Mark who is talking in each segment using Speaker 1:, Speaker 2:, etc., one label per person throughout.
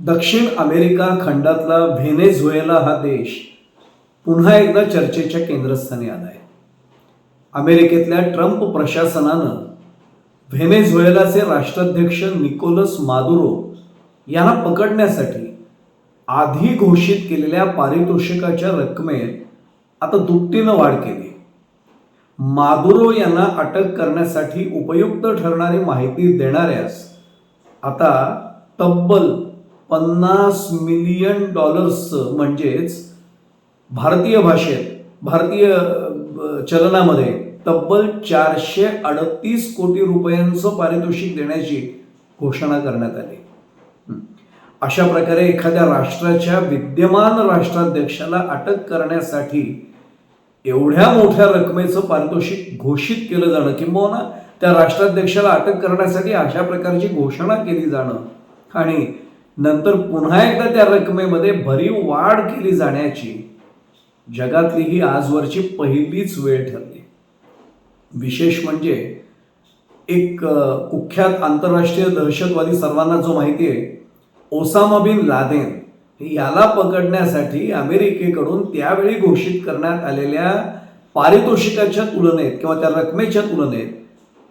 Speaker 1: दक्षिण America खंडातला Venezuela हा देश पुन्हा एकदा चर्चेच्या केंद्रस्थानी आला आहे अमेरिकेतल्या ट्रम्प प्रशासनानं व्हेनेझुएलाचे राष्ट्राध्यक्ष निकोलस मादुरो यांना पकडण्यासाठी आधी घोषित केलेल्या पारितोषिकाच्या रकमेत आता दुपटीनं वाढ केली. मादुरो यांना अटक करण्यासाठी उपयुक्त ठरणारी माहिती देणाऱ्यास आता तब्बल पन्नास मिलियन डॉलर्सचं म्हणजेच भारतीय भाषेत भारतीय चलनामध्ये तब्बल चारशे अडतीस कोटी रुपयांचं पारितोषिक देण्याची घोषणा करण्यात आली. अशा प्रकारे एखाद्या राष्ट्राच्या विद्यमान राष्ट्राध्यक्षाला अटक करण्यासाठी एवढ्या मोठ्या रकमेचं पारितोषिक घोषित केलं जाणं किंबहुना त्या राष्ट्राध्यक्षाला अटक करण्यासाठी अशा प्रकारची घोषणा केली जाणं आणि नंतर पुन्हा एकदा त्या रकमेमध्ये भरीव वाढ केली जाण्याची जगातली ही आजवरची पहिलीच वेळ ठरली. विशेष म्हणजे एक कुख्यात आंतरराष्ट्रीय दहशतवादी सर्वांना जो माहिती आहे ओसामा बिन लादेन याला पकडण्यासाठी अमेरिकेकडून त्यावेळी घोषित करण्यात आलेल्या पारितोषिकाच्या तुलनेत किंवा त्या रकमेच्या तुलनेत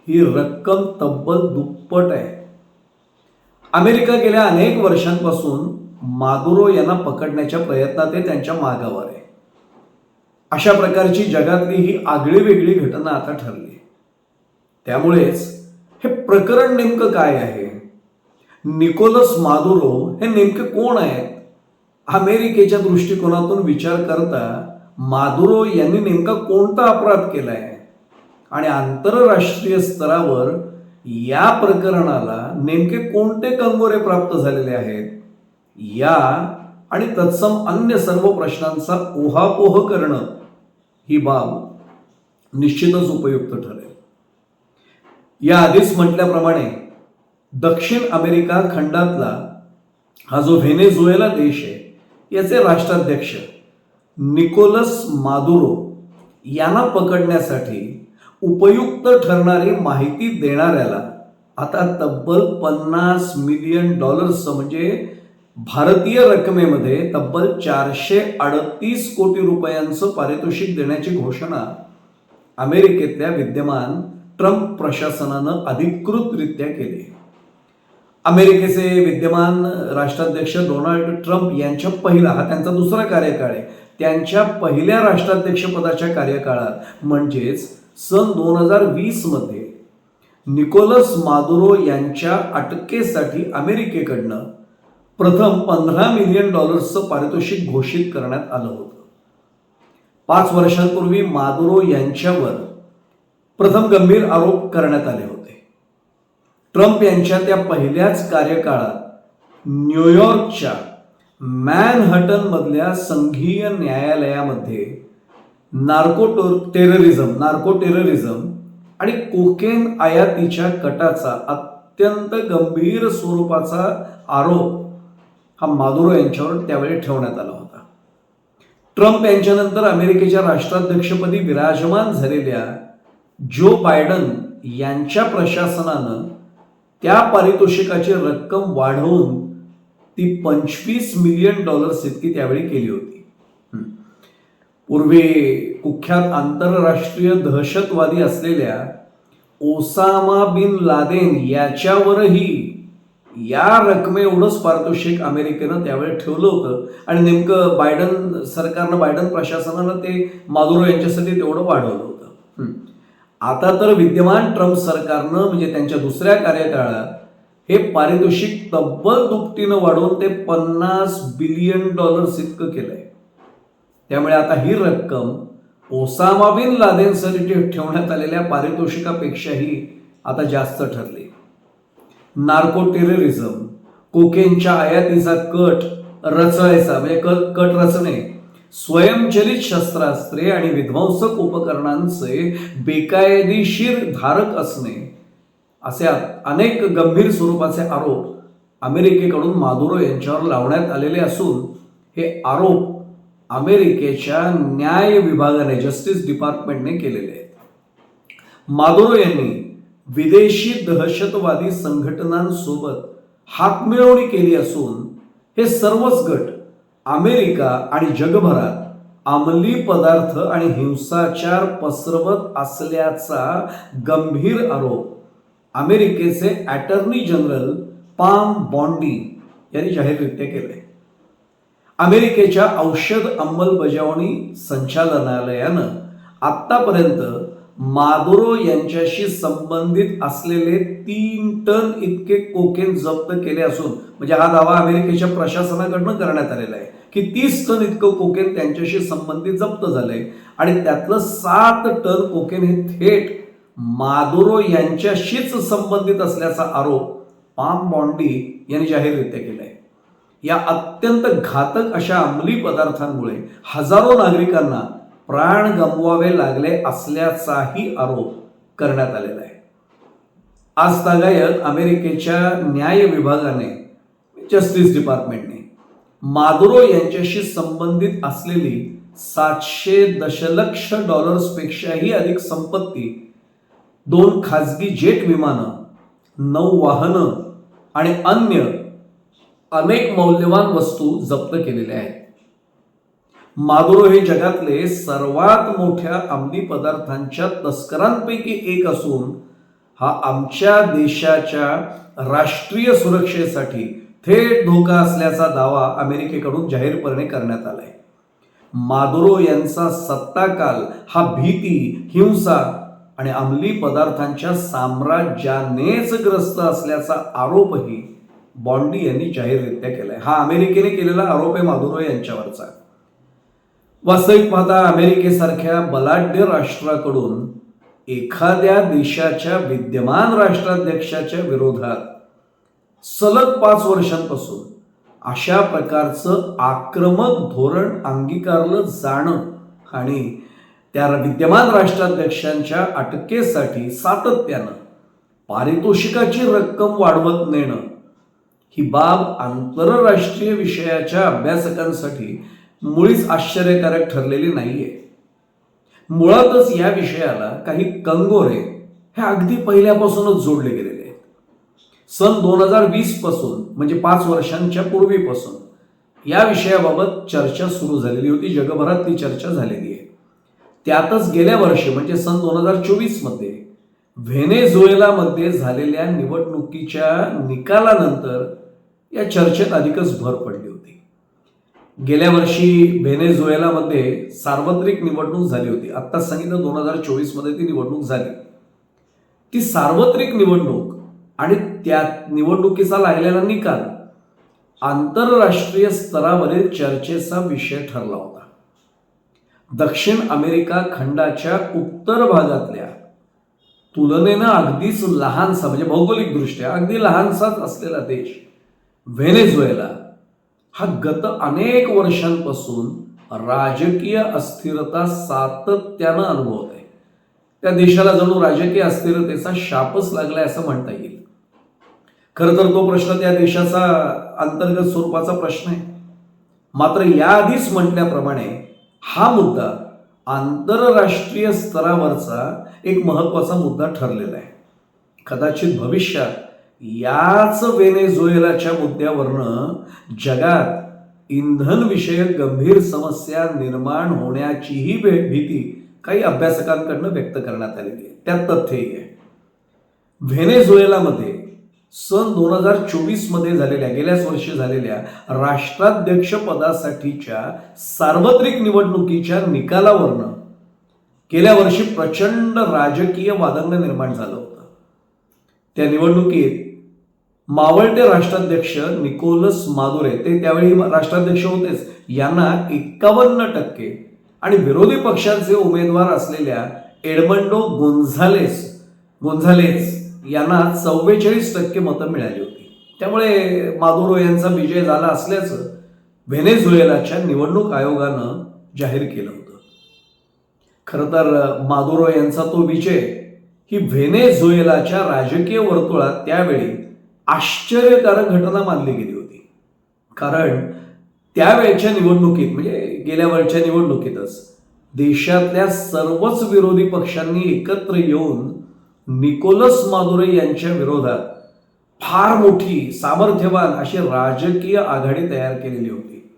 Speaker 1: ही रक्कम तब्बल दुप्पट आहे. अमेरिका गेल्या अनेक वर्षांपासून मादुरो यांना पकडण्याच्या प्रयत्नात ते त्यांच्या मागावर आहे. अशा प्रकारची जगातली ही आगळी वेगळी घटना आता ठरली. त्यामुळेच हे प्रकरण नेमकं काय आहे? निकोलस मादुरो हे नेमके कोण आहेत? अमेरिकेच्या दृष्टिकोनातून विचार करता मादुरो यांनी नेमका कोणता अपराध केलाय? आणि आंतरराष्ट्रीय स्तरावर या प्रकरणाला नेमके कोणते कंगोरे प्राप्त झालेले आहेत? या आणि तत्सम अन्य सर्व प्रश्नांचा ओहापोह करणं ही बाब निश्चितच उपयुक्त ठरेल. या आधीच म्हटल्याप्रमाणे दक्षिण अमेरिका खंडातला हा जो व्हेनेझुएला देश आहे याचे राष्ट्राध्यक्ष निकोलस मादुरो यांना पकडण्यासाठी उपयुक्त ठरणारी माहिती देणाऱ्याला आता तब्बल पन्नास मिलियन डॉलर्स म्हणजे भारतीय रकमेमध्ये तब्बल चारशे अडतीस कोटी रुपयांचं पारितोषिक देण्याची घोषणा अमेरिकेतल्या विद्यमान ट्रम्प प्रशासनानं अधिकृतरित्या केली. अमेरिकेचे विद्यमान राष्ट्राध्यक्ष डोनाल्ड ट्रम्प यांच्या पहिला हा त्यांचा दुसरा कार्यकाळ आहे त्यांच्या पहिल्या राष्ट्राध्यक्षपदाच्या कार्यकाळात म्हणजेच सन दोन हजार वीसमध्ये निकोलस मादुरो यांच्या अटकेसाठी अमेरिकेकडनं प्रथम पंधरा मिलियन डॉलर्सचं पारितोषिक घोषित करण्यात आलं होतं. पाच वर्षांपूर्वी मादुरो यांच्यावर प्रथम गंभीर आरोप करण्यात आले होते. ट्रम्प यांच्या त्या पहिल्याच कार्यकाळात न्यूयॉर्कच्या मॅनहटन मधल्या संघीय न्यायालयामध्ये नार्को टेररिझम नार्को टेररिझम आणि कोकेन आयातीच्या कटाचा अत्यंत गंभीर स्वरूपाचा आरोप हा मादुरो यांच्यावर त्यावेळी ठेवण्यात आला होता. ट्रम्प यांच्यानंतर अमेरिकेच्या राष्ट्राध्यक्षपदी विराजमान झालेल्या जो बायडन यांच्या प्रशासनानं त्या पारितोषिकाची रक्कम वाढवून ती पंचवीस मिलियन डॉलर्स इतकी त्यावेळी केली होती. पूर्वी कुख्यात आंतरराष्ट्रीय दहशतवादी असलेल्या ओसामा बिन लादेन याच्यावरही या रकमे एवढंच पारितोषिक अमेरिकेनं त्यावेळी ठेवलं होतं. आणि नेमकं बायडन सरकारनं बायडन प्रशासनानं ते मादुरो यांच्यासाठी तेवढं वाढवलं होतं. आता तर विद्यमान ट्रम्प सरकारनं म्हणजे त्यांच्या दुसऱ्या कार्यकाळात हे पारितोषिक तब्बल दुपटीनं वाढवून ते पन्नास बिलियन डॉलर्स इतकं केलंय. त्यामुळे आता ही रक्कम ओसामा बिन लादेनसाठी ठेवण्यात आलेल्या पारितोषिकापेक्षाही आता जास्त ठरली. नार्को टेररिझम कोकेनच्या आयातीचा कट रचायचा म्हणजे कट कट रचणे स्वयंचलित शस्त्रास्त्रे आणि विध्वंसक उपकरणांचे बेकायदेशीर धारक असणे असे अनेक गंभीर स्वरूपाचे आरोप अमेरिकेकडून मादुरो यांच्यावर लावण्यात आलेले असून हे आरोप अमेरिकेच्या न्याय विभागाने जस्टिस डिपार्टमेंटने केलेले आहेत. मादुरो यांनी विदेशी दहशतवादी संघटनांसोबत हातमिळवणी केली असून हे सर्वच गट अमेरिका आणि जगभरात अंमली पदार्थ आणि हिंसाचार पसरवत असल्याचा गंभीर आरोप अमेरिकेचे अटर्नी जनरल पाम बॉन्डी यांनी जाहीररित्या केले अमेरिकेच्या औषध अंमलबजावणी संचालनालयानं आत्तापर्यंत मादुरो यांच्याशी संबंधित असलेले तीन टन इतके कोकेन जप्त केले असून म्हणजे हा दावा अमेरिकेच्या प्रशासनाकडनं करण्यात आलेला आहे की तीस टन इतकं कोकेन त्यांच्याशी संबंधित जप्त झालंय आणि त्यातलं सात टन कोकेन हे थेट मादुरो यांच्याशीच संबंधित असल्याचा आरोप पाम बॉन्डी यांनी जाहीररित्या केलाय. या अत्यंत घातक अशा अंमली पदार्थांमुळे हजारो नागरिकांना प्राण गमवावे लागले असल्याचाही आरोप करण्यात आलेला आहे. आज तागायत अमेरिकेच्या न्याय विभागाने जस्टिस डिपार्टमेंटने मादुरो यांच्याशी संबंधित असलेली सातशे दशलक्ष डॉलर्सपेक्षाही अधिक संपत्ती दोन खाजगी जेट विमानं नऊ वाहनं आणि अन्य अनेक मौल्यवान वस्तू जप्त केलेल्या आहेत. मादुरो हे जगातले सर्वात मोठ्या अंमली पदार्थांच्या तस्करांपैकी एक असून हा आमच्या देशाच्या राष्ट्रीय सुरक्षेसाठी थेट धोका असल्याचा दावा अमेरिकेकडून जाहीरपणे करण्यात आलाय. मादुरो यांचा सत्ताकाल हा भीती हिंसा आणि अंमली पदार्थांच्या साम्राज्यानेच ग्रस्त असल्याचा आरोपही बॉन्डी यांनी जाहीररित्या केलाय. हा अमेरिकेने केलेला आरोप आहे मादुरो यांच्यावरचा. वास्तविक पाहता अमेरिकेसारख्या बलाढ्य राष्ट्राकडून एखाद्या देशाच्या विद्यमान राष्ट्राध्यक्षाच्या विरोधात सलग पाच वर्षांपासून अशा प्रकारचं आक्रमक धोरण अंगीकारलं जाणं आणि त्या विद्यमान राष्ट्राध्यक्षांच्या अटकेसाठी सातत्यानं पारितोषिकाची रक्कम वाढवत नेणं ही बाब आंतरराष्ट्रीय विषयाच्या अभ्यासकांसाठी मुळीच आश्चर्यकारक ठरलेली नाहीये. मुळातच या विषयाला काही कंगोरे हे अगदी पहिल्यापासूनच जोडले गेलेले आहेत. सन दोन हजार वीसपासून म्हणजे पाच वर्षांच्या पूर्वीपासून या विषयाबाबत चर्चा सुरू झालेली होती जगभरात ती चर्चा झालेली आहे. त्यातच गेल्या वर्षी म्हणजे सन दोन हजार चोवीसमध्ये व्हेनेझुएलामध्ये झालेल्या निवडणुकीच्या निकालानंतर या चर्चेत अधिकच भर पडली होती. गेल्या वर्षी व्हेनेझुएलामध्ये सार्वत्रिक निवडणूक झाली होती. आत्ताच सांगितलं दोन हजार चोवीसमध्ये ती निवडणूक झाली. ती सार्वत्रिक निवडणूक आणि त्या निवडणुकीचा लागलेला निकाल आंतरराष्ट्रीय स्तरावरील चर्चेचा विषय ठरला होता. दक्षिण अमेरिका खंडाच्या उत्तर भागातल्या तुलनेनं अगदीच लहानसा म्हणजे भौगोलिकदृष्ट्या अगदी लहानसाच असलेला देश व्हेनेझुएला हा गत अनेक वर्षांपासून राजकीय अस्थिरता सातत्यानं अनुभवत आहे. त्या देशाला जणू राजकीय अस्थिरतेचा शापच लागलाय असं म्हणता येईल. खरं तर तो प्रश्न त्या देशाचा अंतर्गत स्वरूपाचा प्रश्न आहे. मात्र याआधीच म्हटल्याप्रमाणे हा मुद्दा आंतरराष्ट्रीय स्तरावरचा एक महत्त्वाचा मुद्दा ठरलेला आहे. कदाचित भविष्यात याच वेनेझुएलाच्या मुद्द्यावरनं जगात इंधनविषयक गंभीर समस्या निर्माण होण्याचीही भे- भीती काही अभ्यासकांकडनं व्यक्त करण्यात आलेली आहे. त्यात तथ्यही आहे. व्हेनेझुएलामध्ये सन दोन हजार चोवीसमध्ये झालेल्या गेल्याच वर्षी झालेल्या राष्ट्राध्यक्ष पदासाठीच्या सार्वत्रिक निवडणुकीच्या निकालावरनं गेल्या वर्षी प्रचंड राजकीय वादंग निर्माण झालं होतं. त्या निवडणुकीत मावळते राष्ट्राध्यक्ष निकोलस मादुरे ते त्यावेळी राष्ट्राध्यक्ष होतेच. यांना एक्कावन्न टक्के आणि विरोधी पक्षांचे उमेदवार असलेल्या एडमंडो गोन्झालेस गोन्झालेस यांना चव्वेचाळीस टक्के मतं मिळाली होती. त्यामुळे मादुरो यांचा विजय झाला असल्याचं व्हेनेझुएलाच्या निवडणूक आयोगानं जाहीर केलं होतं. खरं तर मादुरो यांचा तो विजय ही व्हेनेझुएलाच्या राजकीय वर्तुळात त्यावेळी आश्चर्यकारक घटना मानली गेली होती. कारण त्यावेळच्या निवडणुकीत म्हणजे गेल्या वेळच्या निवडणुकीतच देशातल्या सर्वच विरोधी पक्षांनी एकत्र येऊन निकोलस मादुरे यांच्या विरोधात फार मोठी सामर्थ्यवान अशी राजकीय आघाडी तयार केलेली होती.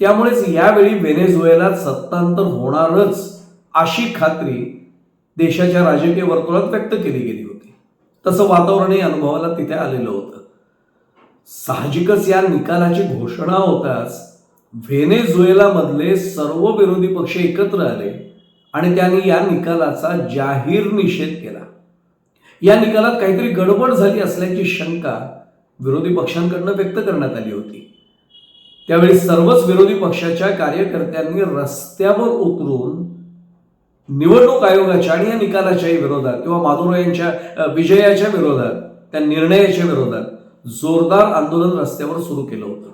Speaker 1: त्यामुळेच यावेळी व्हेनेझुएलात सत्तांतर होणारच अशी खात्री देशाच्या राजकीय वर्तुळात व्यक्त केली गेली होती. तसं वातावरणही अनुभवाला तिथे आलेलं होतं. साहजिकच या निकालाची घोषणा होताच व्हेनेझुएलामधले सर्व विरोधी पक्ष एकत्र आले आणि त्यांनी या निकालाचा जाहीर निषेध केला. या निकालात काहीतरी गडबड झाली असल्याची शंका विरोधी पक्षांकडनं व्यक्त करण्यात आली होती. त्यावेळी सर्वच विरोधी पक्षाच्या कार्यकर्त्यांनी रस्त्यावर उतरून निवडणूक आयोगाच्या आणि या निकालाच्याही विरोधात किंवा माधुरो यांच्या विजयाच्या विरोधात त्या निर्णयाच्या विरोधात जोरदार आंदोलन रस्त्यावर सुरू केलं होतं.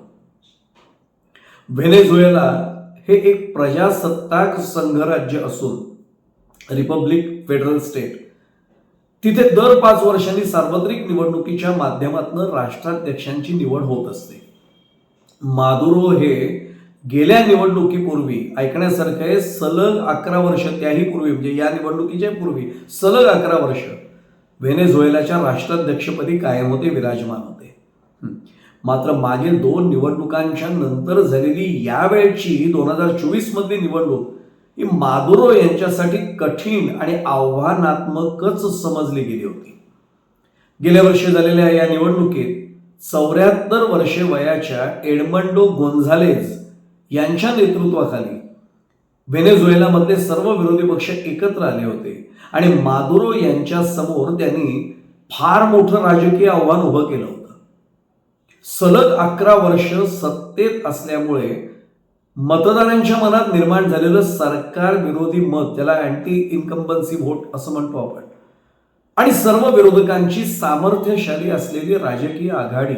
Speaker 1: व्हेनेझुएला हे एक प्रजासत्ताक संघराज्य असून रिपब्लिक फेडरल स्टेट तिथे दर पाच वर्षांनी सार्वत्रिक निवडणुकीच्या माध्यमातून राष्ट्राध्यक्षांची निवड होत असते. मादुरो हे गेल्या निवडणुकीपूर्वी ऐकण्यासारखं आहे सलग अकरा वर्ष त्याही पूर्वी म्हणजे या निवडणुकीच्या पूर्वी सलग अकरा वर्ष व्हेनेझुएलाच्या राष्ट्राध्यक्षपदी कायम होते विराजमान होते. मात्र मागील दोन निवडणुकांच्या नंतर झालेली यावेळची दोन हजार चोवीसमधली निवडणूक ही मादुरो यांच्यासाठी कठीण आणि आव्हानात्मकच समजली गेली होती. गेल्या वर्षी झालेल्या या निवडणुकीत चौऱ्याहत्तर वर्षे वयाच्या एडमंडो गोन्झालेज यांच्या नेतृत्वाखाली व्हेनेझुएलामधले सर्व विरोधी पक्ष एकत्र आले होते. आणि मादुरो यांच्या समोर त्यांनी फार मोठं राजकीय आव्हान उभं केलं होतं. सलग अकरा वर्ष सत्तेत असल्यामुळे मतदारांच्या मनात निर्माण झालेलं सरकार विरोधी मत त्याला अँटी इन्कम्बन्सी व्होट असं म्हणतो आपण आणि सर्व विरोधकांची सामर्थ्यशाली असलेली राजकीय आघाडी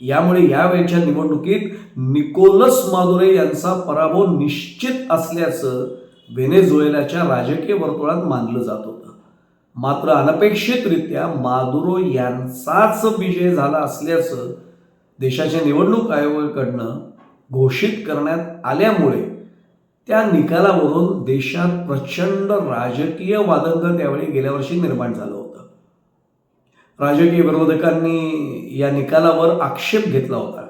Speaker 1: यामुळे यावेळच्या निवडणुकीत निकोलस मादुरे यांचा पराभव निश्चित असल्याचं व्हेनेझुएलाच्या राजकीय वर्तुळात मानलं जात होतं. मात्र अनपेक्षितरित्या मादुरो यांचाच विजय झाला असल्याचं देशाच्या निवडणूक आयोगाकडनं घोषित करण्यात आल्यामुळे त्या निकालावरून देशात प्रचंड राजकीय वादंग त्यावेळी गेल्या वर्षी निर्माण झालं होतं. राजकीय विरोधकांनी या निकालावर आक्षेप घेतला होता.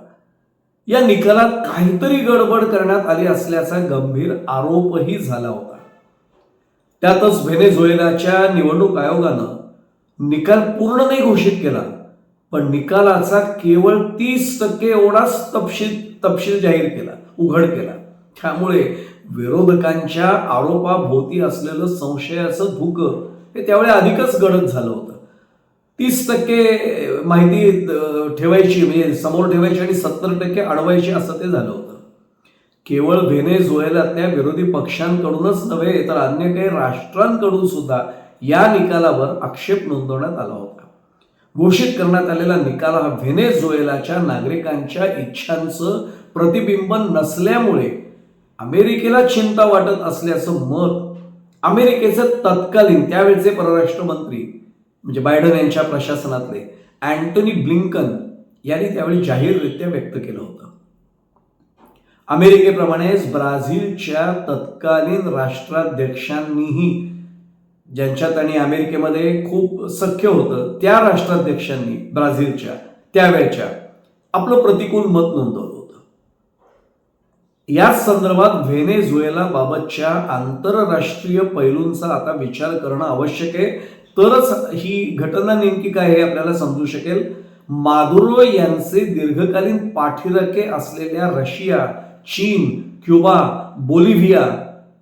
Speaker 1: या निकालात काहीतरी गडबड करण्यात आली असल्याचा गंभीर आरोपही झाला होता. त्यातच व्हेनेझुएलाच्या निवडणूक आयोगानं निकाल पूर्ण नाही घोषित केला पण निकालाचा केवळ तीस टक्के एवढाच तपशील तपशील जाहीर केला उघड केला. त्यामुळे विरोधकांच्या आरोपाभोवती असलेलं संशयाचं धुकं हे त्यावेळी अधिकच गडद झालं होतं. तीस टक्के माहिती ठेवायची म्हणजे समोर ठेवायची आणि सत्तर टक्के अडवायची असं ते झालं होतं. केवळ व्हेनेझुएलातल्या विरोधी पक्षांकडूनच नव्हे तर अन्य काही राष्ट्रांकडून सुद्धा या निकालावर आक्षेप नोंदवण्यात आला होता. घोषित करण्यात आलेला निकाल हा व्हेनेझुएलाच्या नागरिकांच्या इच्छांचं प्रतिबिंब नसल्यामुळे अमेरिकेला चिंता वाटत असल्याचं मत अमेरिकेचे तत्कालीन त्यावेळचे परराष्ट्र मंत्री म्हणजे बायडन यांच्या प्रशासनातले अँटोनी ब्लिंकन यांनी त्यावेळी जाहीररित्या व्यक्त केलं होतं. अमेरिकेप्रमाणेच ब्राझीलच्या तत्कालीन राष्ट्राध्यक्षांनीही ज्यांच्यात आणि अमेरिकेमध्ये खूप सख्य होतं त्या राष्ट्राध्यक्षांनी ब्राझीलच्या त्यावेळच्या आपलं प्रतिकूल मत नोंदवलं होतं. याच संदर्भात व्हेनेझुएला बाबतच्या आंतरराष्ट्रीय पैलूंचा आता विचार करणं आवश्यक आहे. तरच ही घटना नेमकी काय हे आपल्याला समजू शकेल. मादुरो यांचे दीर्घकालीन पाठीराखे असलेल्या रशिया चीन क्युबा बोलिव्हिया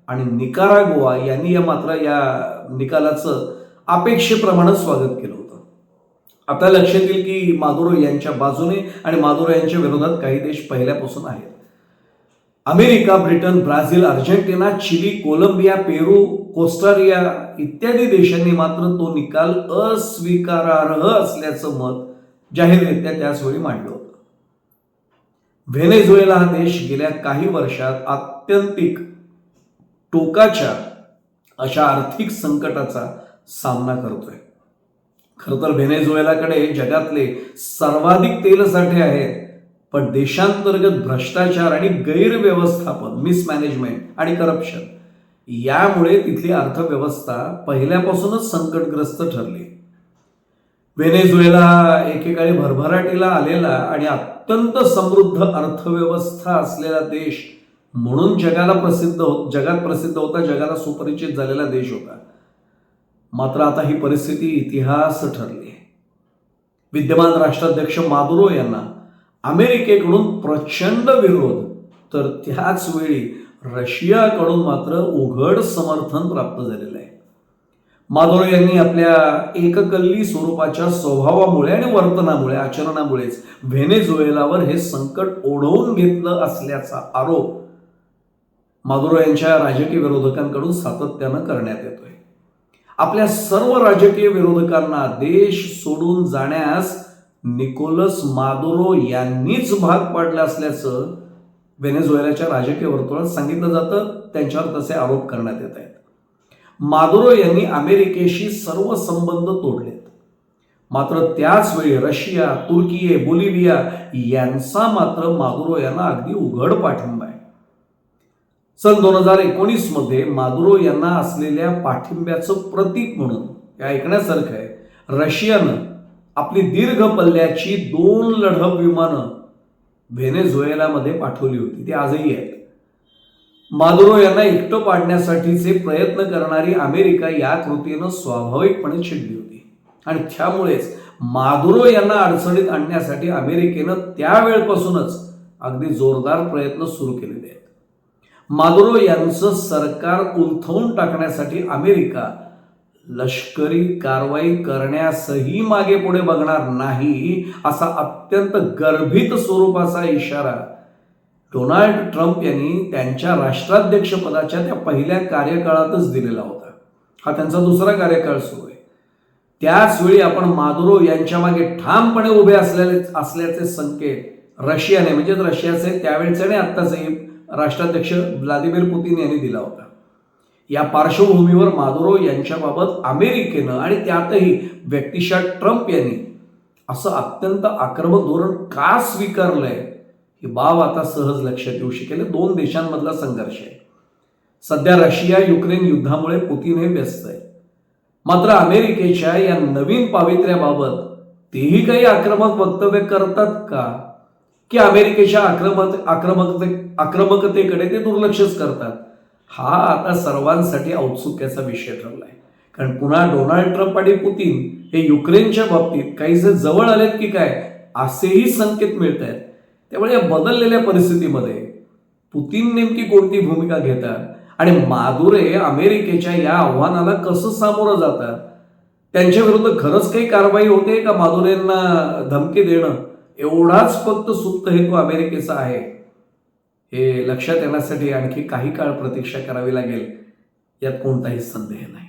Speaker 1: आणि निकारागोवा यांनी या मात्र या निकालाचं अपेक्षेप्रमाणे स्वागत केलं होतं. आता लक्षात येईल की मादुरो यांच्या बाजूने आणि मादुरो यांच्या विरोधात काही देश पहिल्यापासून आहेत. America Britain Brazil Argentina Chile Colombia Peru Costa Rica इत्यादी देशांनी मात्र तो निकाल अस्वीकारार्ह असल्याचं मत जाहीररित्या त्याचवेळी मांडलं होतं. व्हेनेझुएला हा देश गेल्या काही वर्षात आत्यंतिक टोकाच्या अशा आर्थिक संकटाचा सामना करतोय. खरं तर व्हेनेझुएलाकडे जगातले सर्वाधिक तेलसाठे आहेत पण देशांतर्गत भ्रष्टाचार आणि गैरव्यवस्थापन मिसमॅनेजमेंट आणि करप्शन यामुळे तिथली अर्थव्यवस्था पहिल्यापासूनच संकटग्रस्त ठरली. व्हेनेझुएला एकेकाळी भरभराटीला आलेला आणि अत्यंत समृद्ध अर्थव्यवस्था असलेला देश म्हणून जगाला प्रसिद्ध हो जगात प्रसिद्ध होता जगाला सुपरिचित झालेला देश होता. मात्र आता ही परिस्थिती इतिहास ठरली. विद्यमान राष्ट्राध्यक्ष मादुरो यांना अमेरिकेकडून प्रचंड विरोध. तर त्याच वेळी रशियाकडून मात्र उघड समर्थन प्राप्त झालेलं आहे. मादुरो यांनी आपल्या एककल्ली स्वरूपाच्या स्वभावामुळे आणि वर्तनामुळे आचरणामुळेच व्हेनेझुएलावर हे संकट ओढवून घेतलं असल्याचा आरोप मादुरो यांच्या राजकीय विरोधकांकडून सातत्यानं करण्यात येतोय. आपल्या सर्व राजकीय विरोधकांना देश सोडून जाण्यास निकोलस मादुरो यांनीच भाग पाडला असल्याचं व्हेनेझुएलाच्या राजकीय वर्तुळात सांगितलं जातं. त्यांच्यावर तसे आरोप करण्यात येत आहेत. मादुरो यांनी अमेरिकेशी सर्व संबंध तोडलेत. मात्र त्याच वेळी रशिया तुर्की बोलिव्हिया यांचा मात्र मादुरो यांना अगदी उघड पाठिंबा आहे. सन दोन हजार एकोणीसमध्ये मादुरो यांना असलेल्या पाठिंब्याचं प्रतीक म्हणून हे ऐकण्यासारखं आहे रशियानं आपली दीर्घ पल्ल्याची दोन लढव विमानं व्हेनेझुएलामध्ये पाठवली होती. ती आजही आहेत. मादुरो यांना एकटं पाडण्यासाठीचे प्रयत्न करणारी अमेरिका या कृतीनं स्वाभाविकपणे चिडली होती. आणि त्यामुळेच मादुरो यांना अडचणीत आणण्यासाठी अमेरिकेनं त्यावेळपासूनच अगदी जोरदार प्रयत्न सुरू केलेले आहेत. मादुरो यांचं सरकार उलथवून टाकण्यासाठी अमेरिका लष्करी कारवाई करण्यासही मागे पुढे बघणार नाही असा अत्यंत गर्भित स्वरूपाचा इशारा डोनाल्ड ट्रम्प यांनी त्यांच्या राष्ट्राध्यक्षपदाच्या त्या पहिल्या कार्यकाळातच दिलेला होता. हा त्यांचा दुसरा कार्यकाळ सुरू आहे. त्याच वेळी आपण मादुरो यांच्या मागे ठामपणे उभे असलेले असल्याचे संकेत रशियाने म्हणजे रशियाचे त्यावेळचे आणि आत्ताचे राष्ट्राध्यक्ष व्लादिमीर पुतीन यांनी दिला होता. या पार्श्वभूमीवर मादुरो यांच्याबाबत अमेरिकेनं आणि त्यातही व्यक्तिशा ट्रम्प यांनी असं अत्यंत आक्रमक धोरण का स्वीकारलंय ही बाब आता सहज लक्षात येऊ शकेल. दोन देशांमधला संघर्ष आहे. सध्या रशिया युक्रेन युद्धामुळे पुतीन हे व्यस्त आहे. मात्र अमेरिकेच्या या नवीन पावित्र्याबाबत तेही काही आक्रमक वक्तव्य करतात का? की अमेरिकेच्या आक्रमक आक्रमकते आक्रमकतेकडे ते दुर्लक्षच करतात? हा आता सर्वांसाठी औत्सुक्याचा विषय ठरलाय. कारण पुन्हा डोनाल्ड ट्रम्प आणि पुतीन हे युक्रेनच्या बाबतीत काहीसे जवळ आलेत की काय असेही संकेत मिळत आहेत त्यामुळे या बदललेल्या परिस्थितीमध्ये पुतीन नेमकी कोणती भूमिका घेतात आणि मादुरे अमेरिकेच्या या आव्हानाला कसं सामोरं जातात त्यांच्या विरुद्ध खरंच काही कारवाई होते का मादुरेंना धमकी देणं? एवढाच फक्त सुप्त हेतू अमेरिकेचा आहे. हे लक्षात येण्यासाठी आणखी काही काळ प्रतीक्षा करावी लागेल यात कोणताही संदेह नाही.